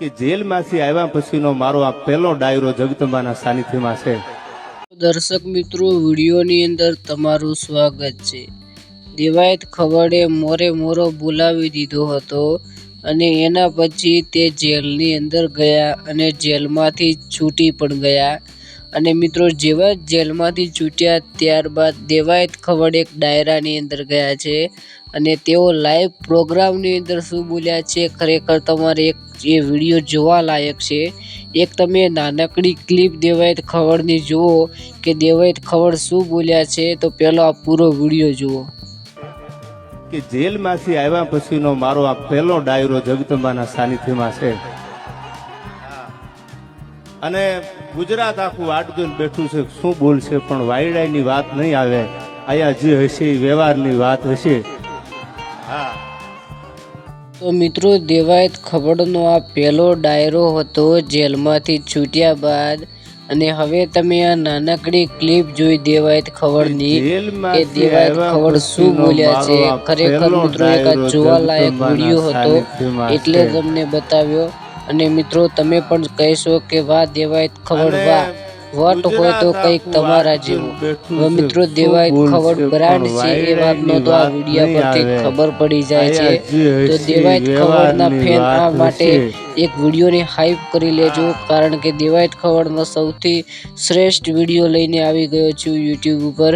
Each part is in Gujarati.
કે જેલમાંથી આવ્યા પછીનો મારો આ પહેલો ડાયરો જગદંબાના સાનિધ્યમાં છે. દર્શક મિત્રો, વિડીયોની અંદર તમારું સ્વાગત છે. દેવાયત ખવડે મોરે મોરો બોલાવી દીધો હતો અને એના પછી તે જેલની અંદર ગયા અને જેલમાંથી છૂટી પણ ગયા. અને મિત્રો જેવા જેલમાંથી છૂટ્યા ત્યારબાદ દેવાયત ખવડ એક ડાયરાની અંદર ગયા છે અને તેઓ લાઈવ પ્રોગ્રામની અંદર શું બોલ્યા છે ખરેખર તમારે એક એ વીડિયો જોવા લાયક છે. એક તમે નાનકડી ક્લિપ દેવાયત ખવડની જુઓ કે દેવાયત ખવડ શું બોલ્યા છે તો પહેલો આ પૂરો વીડિયો જુઓ. કે જેલમાંથી આવ્યા પછીનો મારો આ પહેલો ડાયરો જગદંબાના સાનિધ્યમાં છે. અને ગુજરાત આખું વાટ બેઠું છે. શું બોલશે પણ વાયડાની વાત નહીં આવે. અહીંયા જે હશે એ વ્યવહારની વાત હશે. હા. તો મિત્રો દેવાયત ખબરનો આ પહેલો ડાયરો હતો જેલમાંથી છૂટ્યા બાદ. અને હવે તમે આ નાનકડી ક્લિપ જોઈ દેવાયત ખબરની. કે દેવાયત ખબર શું બોલ્યા છે? ખરેખર મિત્રો એક જોવાલાયક વીડિયો હતો. એટલે તમને બતાવ્યો. અને મિત્રો તમે પણ કહેશો કે વાહ દેવાયત ખબર વાહ. વટ હોય તો કંઈક તમારા જેવું. મિત્રો દેવાય ખબર બ્રાન્ડ છે એ વાતનો તો આ વિડીયા પરથી ખબર પડી જાય છે. તો દેવાય ખબરના ફેન આ માટે એક વિડીયોની હાઈપ કરી લેજો કારણ કે દેવાયત ખબરનો સૌથી શ્રેષ્ઠ વીડિયો લઈને આવી ગયો છું યુટ્યુબ ઉપર.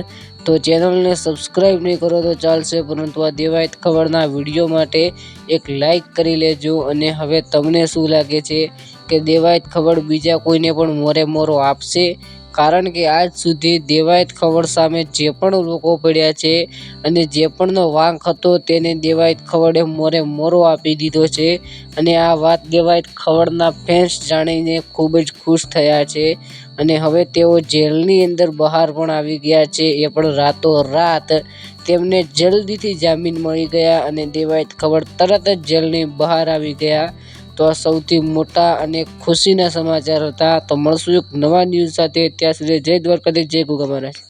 તો ચેનલને સબસ્ક્રાઈબ નહીં કરો તો ચાલશે, પરંતુ આ દેવાયત ખબરના વીડિયો માટે એક લાઈક કરી લેજો અને હવે તમને શું લાગે છે કે દેવાયત ખબર બીજા કોઈને પણ મોરે મોરો આપશે? કારણ કે આજ સુધી દેવાયત ખબર સામે જે પણ લોકો પડ્યા છે અને જે પણનો વાંક હતો તેને દેવાયત ખવડે મોરે મોરો આપી દીધો છે અને આ વાત દેવાયત ખવડના ફેન્સ જાણીને ખૂબ જ ખુશ થયા છે. અને હવે તેઓ જેલની અંદર બહાર પણ આવી ગયા છે. એ પણ રાતો રાત તેમને જલ્દીથી જામીન મળી ગયા અને દેવાયત ખબર તરત જ જેલની બહાર આવી ગયા. તો આ સૌથી મોટા અને ખુશીના સમાચાર હતા. તો મળશું એક નવા ન્યૂઝ સાથે. ત્યાં સુધી જય દ્વારકાધીશ, જય ગુગા મહારાજ.